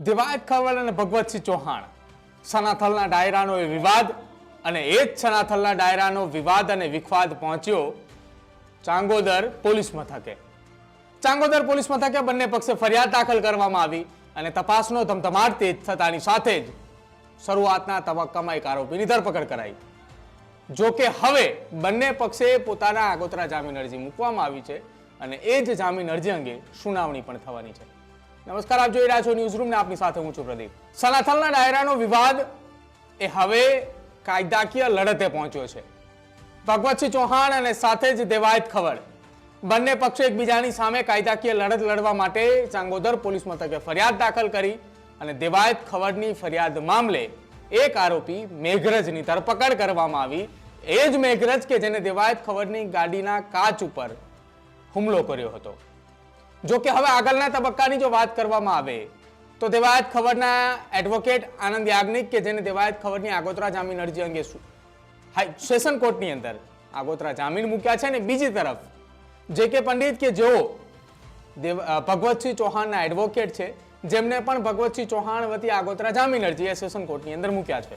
દિવાયત ખવડ અને ભગવતસિંહ ચૌહાણ. સનાથલના ડાયરાનો એ વિવાદ અને એ જ સનાથલના ડાયરાનો વિવાદ અને વિખવાદ પહોંચ્યો ચાંગોદર પોલીસ મથકે. ચાંગોદર પોલીસ મથકે બંને પક્ષે ફરિયાદ દાખલ કરવામાં આવી અને તપાસનો ધમધમાટ તેજ થતાની સાથે જ શરૂઆતના તબક્કામાં એક આરોપીની ધરપકડ કરાઈ. જો કે હવે બંને પક્ષે પોતાના આગોતરા જામીન અરજી મૂકવામાં આવી છે અને એ જ જામીન અરજી અંગે સુનાવણી પણ થવાની છે. નમસ્કાર, આપ જોઈ રહ્યા છો ન્યૂઝ રૂમ ને આપની સાથે હું છું પ્રદીપ. સનાથલના ડાયરાનો વિવાદ એ હવે કાયદાકીય લડતે પહોંચ્યો છે. ભગવતસિંહ ચૌહાણ અને સાથે જ દેવાયત ખવડ બંને પક્ષો એકબીજાની સામે કાયદાકીય લડત લડવા માટે ચાંગોદર પોલીસ મથકે ફરિયાદ દાખલ કરી અને દેવાયત ખવડની ફરિયાદ મામલે એક આરોપી મેઘરજની ધરપકડ કરવામાં આવી. એ જ મેઘરજ કે જેને દેવાયત ખવડની ગાડીના કાચ ઉપર હુમલો કર્યો હતો. જો કે હવે આગળના તબક્કાની જો વાત કરવામાં આવે, તો દેવાયત ખબરના એડવોકેટ આનંદ યાજ્ઞિક કે જેને દેવાયત ખબરની આગોતરા જામીન અરજી અંગે હાઈ સેશન કોર્ટની અંદર આગોતરા જામીન મૂક્યા છે ને બીજી તરફ જે કે પંડિત કે જેઓ દેવ ભગવતસિંહ ચૌહાણના એડવોકેટ છે, જેમને પણ ભગવતસિંહ ચૌહાણ વતી આગોતરા જામીન અરજી એ સેશન કોર્ટની અંદર મૂક્યા છે.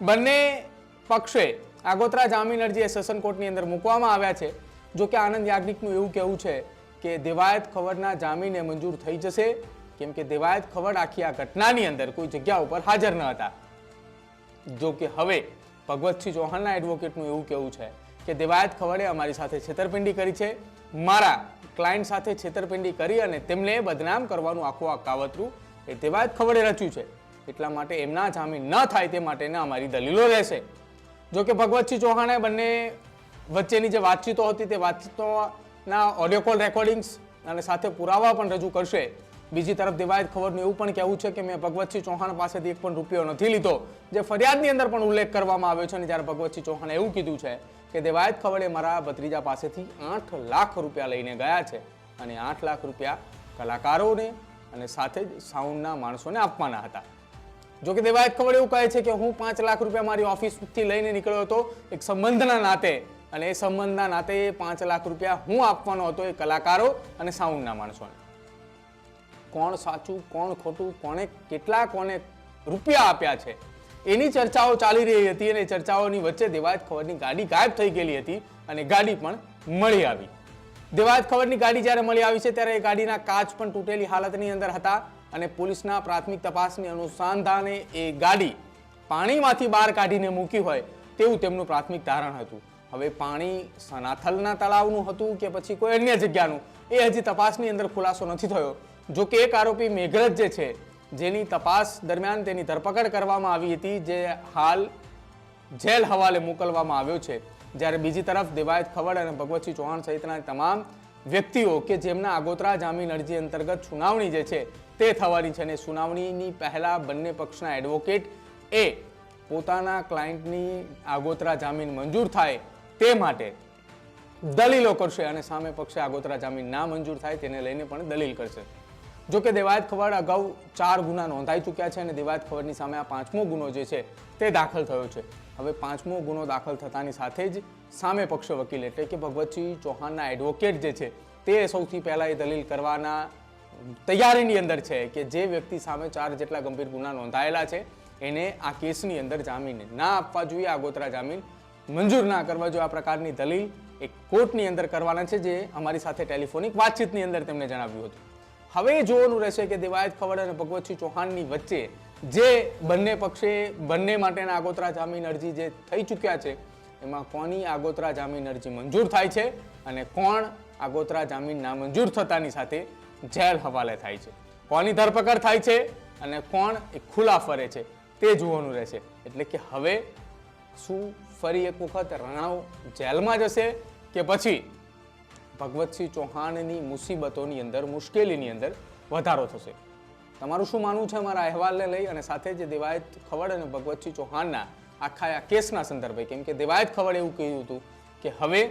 બંને પક્ષે આગોતરા જામીન અરજી એ સેશન કોર્ટની અંદર મૂકવામાં આવ્યા છે. જો કે આનંદ યાજ્ઞિકનું એવું કહેવું છે કે દેવાયત ખવડના જામીને મંજૂર થઈ જશે. કેમ કે દેવાયત ખવડ આખી આ ઘટનાની અંદર કોઈ જગ્યા ઉપર હાજર ન હતા. જો કે હવે ભગવતસિંહ ચૌહાણના એડવોકેટનું એવું કહેવું છે કે દેવાયત ખવડે અમારી સાથે છેતરપિંડી કરી છે. મારા ક્લાયન્ટ સાથે છેતરપિંડી કરી અને તેમને બદનામ કરવાનું આખું આ કાવતરું એ દેવાયત ખવડે રચ્યું છે. એટલા માટે એમના જામીન ન થાય તે માટેના અમારી દલીલો રહેશે. જો કે ભગવતસિંહ ચૌહાણે બંને વચ્ચેની જે વાતચીતો હતી તે વાતચીતોના ઓડિયો કોલ રેકોર્ડિંગ્સ અને સાથે પુરાવા પણ રજૂ કરશે. બીજી તરફ દિવાયત ખબરનું એવું પણ કહેવું છે કે મેં ભગવતસિંહ ચૌહાણ પાસેથી એક પણ રૂપિયો નથી લીધો, જે ફરિયાદની અંદર પણ ઉલ્લેખ કરવામાં આવ્યો છે અને જ્યારે ભગવતસિંહ ચૌહાણે એવું કીધું છે કે દેવાયત ખવડે મારા ભત્રીજા પાસેથી આઠ લાખ રૂપિયા લઈને ગયા છે અને આઠ લાખ રૂપિયા કલાકારોને અને સાથે જ સાઉન્ડના માણસોને આપવાના હતા. જો કે દેવાયત ખબર એવું કહે છે કે હું પાંચ લાખ રૂપિયા મારી ઓફિસથી લઈને નીકળ્યો હતો, એક સંબંધના નાતે અને એ સંબંધના નાતે પાંચ લાખ રૂપિયા હું આપવાનો હતો એ કલાકારો અને સાઉન્ડના માણસોને. કોણ સાચું, કોણ ખોટું, કોણે કેટલા કોને રૂપિયા આપ્યા છે, એની ચર્ચાઓ ચાલી રહી હતી અને ચર્ચાઓની વચ્ચે દેવાયત ખબરની ગાડી ગાયબ થઈ ગયેલી હતી અને ગાડી પણ મળી આવી. દેવાયત ખબરની ગાડી જ્યારે મળી આવી છે ત્યારે એ ગાડીના કાચ પણ તૂટેલી હાલતની અંદર હતા અને પોલીસના પ્રાથમિક તપાસની અનુસંધાને એ ગાડી પાણીમાંથી બહાર કાઢીને મૂકી હોય તેવું તેમનું પ્રાથમિક ધારણ હતું. હવે પાણી સનાથલના તળાવનું હતું કે પછી કોઈ અન્ય જગ્યાનું? એ હજી તપાસની અંદર ખુલાસો નથી થયો. જો કે એક આરોપી મેઘરજ જે છે, જેની તપાસ દરમિયાન તેની ધરપકડ કરવામાં આવી હતી, જે હાલ જેલ હવાલે મોકલવામાં આવ્યો છે. જ્યારે બીજી તરફ દેવાયત ખવડ અને ભગવતસિંહ ચૌહાણ સહિતના તમામ વ્યક્તિઓ કે જેમના આગોતરા જામીન અરજી અંતર્ગત સુનાવણી જે છે, તે થવાની છે અને સુનાવણીની પહેલાં બંને પક્ષના એડવોકેટ એ પોતાના ક્લાયન્ટની આગોતરા જામીન મંજૂર થાય તે માટે દલીલો કરશે અને સામે પક્ષે આગોતરા જામીન ના મંજૂર થાય તેને લઈને પણ દલીલ કરશે. જો કે દેવાયત ખવડ અગાઉ ચાર ગુના નોંધાઈ ચૂક્યા છે અને દેવાયત ખવડની સામે આ પાંચમો ગુનો જે છે તે દાખલ થયો છે. હવે પાંચમો ગુનો દાખલ થતાની સાથે જ સામે પક્ષ વકીલ એટલે કે ભગવતસિંહ ચૌહાણના એડવોકેટ જે છે તે સૌથી પહેલાં એ દલીલ કરવાના તૈયારીની અંદર છે કે જે વ્યક્તિ સામે ચાર જેટલા ગંભીર ગુના નોંધાયેલા છે એને આ કેસની અંદર જામીન ના આપવા જોઈએ. આગોતરા જામીન મંજૂર ના કરવા જોઈએ આ પ્રકારની દલીલ એક કોર્ટની અંદર કરવાના છે જે અમારી સાથે ટેલિફોનિક વાતચીતની અંદર તેમણે જણાવ્યું હતું. હવે જોવાનું રહેશે કે દેવાયત ખવડ અને ભગવતસિંહ ચૌહાણની વચ્ચે જે બંને પક્ષે બંને માટેના આગોતરા જામીન અરજી જે થઈ ચૂક્યા છે, એમાં કોની આગોતરા જામીન અરજી મંજૂર થાય છે અને કોણ આગોતરા જામીન નામંજૂર થતાની સાથે જેલ હવાલે થાય છે. કોની ધરપકડ થાય છે અને કોણ એ ખુલ્લા ફરે છે તે જોવાનું રહેશે. એટલે કે હવે શું ફરી એક વખત રાણાઓ જેલમાં જશે કે પછી ભગવતસિંહ ચૌહાણની મુસીબતોની અંદર, મુશ્કેલીની અંદર વધારો થશે? તમારું શું માનવું છે મારા અહેવાલને લઈ અને સાથે જ દેવાયત ખવડ અને ભગવતસિંહ ચૌહાણના આખા આ કેસના સંદર્ભે? કેમ કે દેવાયત ખવડ એવું કહ્યું હતું કે હવે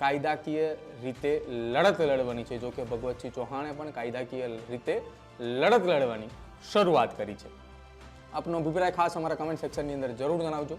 કાયદાકીય રીતે લડત લડવાની છે. જો કે ભગવતસિંહ ચૌહાણે પણ કાયદાકીય રીતે લડત લડવાની શરૂઆત કરી છે. આપનો અભિપ્રાય ખાસ અમારા કમેન્ટ સેક્શનની અંદર જરૂર જણાવજો.